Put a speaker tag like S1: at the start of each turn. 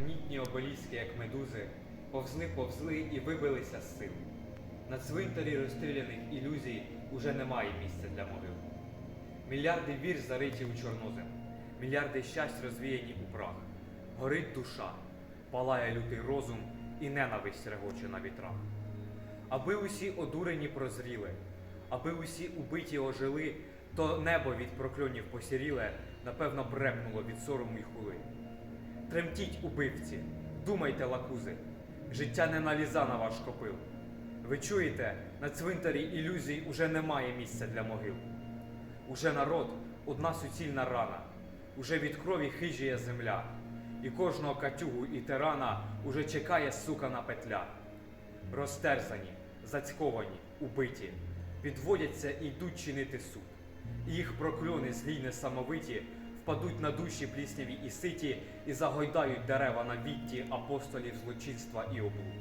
S1: Гранітні обеліски, як медузи, повзли, повзли і вибилися з сил. На цвинтарі розстріляних ілюзій уже немає місця для могил. Мільярди вір зариті у чорнозем, мільярди щастя розвіяні у прах. Горить душа, палає лютий розум і ненависть регоче на вітрах. Аби усі одурені прозріли, аби усі убиті ожили, то небо від прокльонів посіріле, напевно, брекнуло від сорому й хули. Тремтіть, убивці, думайте, лакузи, життя не наліза на ваш копил. Ви чуєте, на цвинтарі ілюзій уже немає місця для могил. Уже народ одна суцільна рана, уже від крові хижіє земля, і кожного катюгу і тирана уже чекає сукана петля. Розтерзані, зацьковані, убиті, підводяться і йдуть чинити суд. І їх прокльони злі й несамовиті впадуть на душі плісняві і ситі і загойдають дерева на вітті апостолів злочинства і облуд.